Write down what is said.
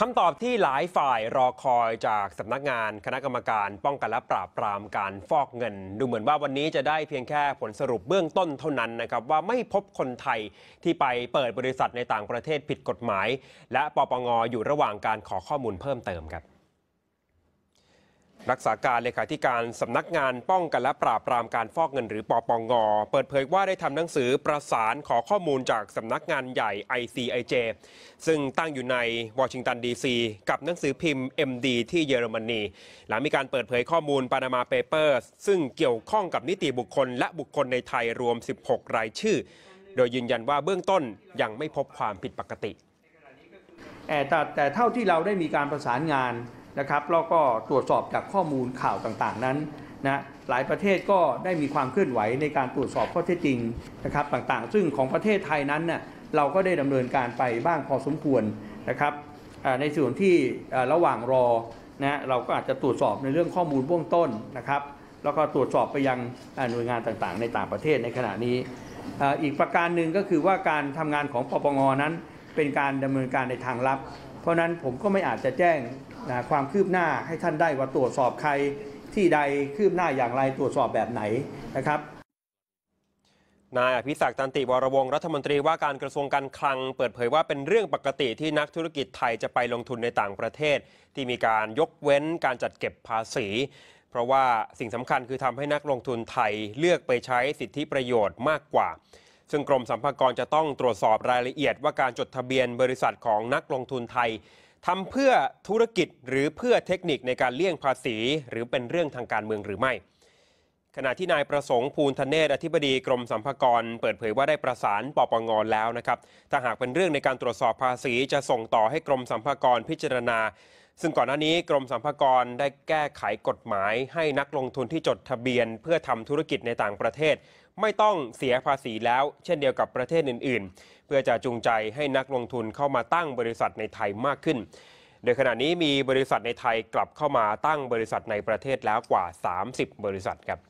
คำตอบที่หลายฝ่ายรอคอยจากสำนักงานคณะกรรมการป้องกันและปราบปรามการฟอกเงิน ดูเหมือนว่าวันนี้จะได้เพียงแค่ผลสรุปเบื้องต้นเท่านั้นนะครับว่าไม่พบคนไทยที่ไปเปิดบริษัทในต่างประเทศผิดกฎหมาย และปปงอยู่ระหว่างการขอข้อมูลเพิ่มเติมครับ รักษาการเลขาธิการสำนักงานป้องกันและปราบปรามการฟอกเงินหรือปปงเปิดเผยว่าได้ทำหนังสือประสานขอข้อมูลจากสำนักงานใหญ่ ICIJ ซึ่งตั้งอยู่ในวอชิงตันดีซีกับหนังสือพิมพ์ MD ที่เยอรมนี หลังมีการเปิดเผยข้อมูล Panama Papers ซึ่งเกี่ยวข้องกับนิติบุคคล และบุคคลในไทยรวม 16 รายชื่อ โดยยืนยันว่าเบื้องต้นยังไม่พบความผิดปกติแต่แต่แต่เท่าที่เราได้มีการประสานงาน นะครับแล้วก็ตรวจสอบจากข้อมูลข่าวต่างๆนั้นนะหลายประเทศก็ได้มีความเคลื่อนไหวในการตรวจสอบข้อเท็จจริงนะครับต่างๆ ซึ่งของประเทศไทยนั้นเน่ยเราก็ได้ดำเนินการไปบ้างพอสมควรนะครับในส่วนที่ระหว่างรอนะเราก็อาจจะตรวจสอบในเรื่องข้อมูลเบื้องต้นนะครับ แล้วก็ตรวจสอบไปยังหน่วยงานต่างๆ ในต่างประเทศในขณะนี้อีกประการหนึ่งก็คือว่าการทำงานของปปงนั้นเป็นการดำเนินการในทางลับ เพราะนั้นผมก็ไม่อาจจะแจ้ง นะความคืบหน้าให้ท่านได้ว่าตรวจสอบใครที่ใดคืบหน้าอย่างไรตรวจสอบแบบไหนนะครับนายอภิศักดิ์ตันติวรวงศ์รัฐมนตรีว่าการกระทรวงการคลังเปิดเผยว่าเป็นเรื่องปกติที่นักธุรกิจไทยจะไปลงทุนในต่างประเทศ ที่มีการยกเว้นการจัดเก็บภาษี เพราะว่าสิ่งสำคัญคือทำให้นักลงทุนไทยเลือกไปใช้สิทธิประโยชน์มากกว่า ซึ่งกรมสรรพากรจะต้องตรวจสอบรายละเอียดว่าการจดทะเบียนบริษัทของนักลงทุนไทย ทำเพื่อธุรกิจหรือเพื่อเทคนิคในการเลี่ยงภาษี หรือเป็นเรื่องทางการเมืองหรือไม่ ขณะที่นายประสงค์ภูลทเนศอธิบดีกรมสรรพากร เปิดเผยว่าได้ประสานปปงแล้วนะครับถ้าหากเป็นเรื่องในการตรวจสอบภาษีจะส่งต่อให้กรมสรรพากรพิจารณา ซึ่งก่อนหน้านี้กรมสรรพากรได้แก้ไขกฎหมาย ให้นักลงทุนที่จดทะเบียน เพื่อทำธุรกิจในต่างประเทศ ไม่ต้องเสียภาษีแล้ว เช่นเดียวกับประเทศอื่น ๆ เพื่อจะจูงใจให้นักลงทุนเข้ามาตั้งบริษัทในไทยมากขึ้น โดยขณะนี้มีบริษัทในไทยกลับเข้ามาตั้งบริษัทในประเทศแล้วกว่า 30 บริษัทครับ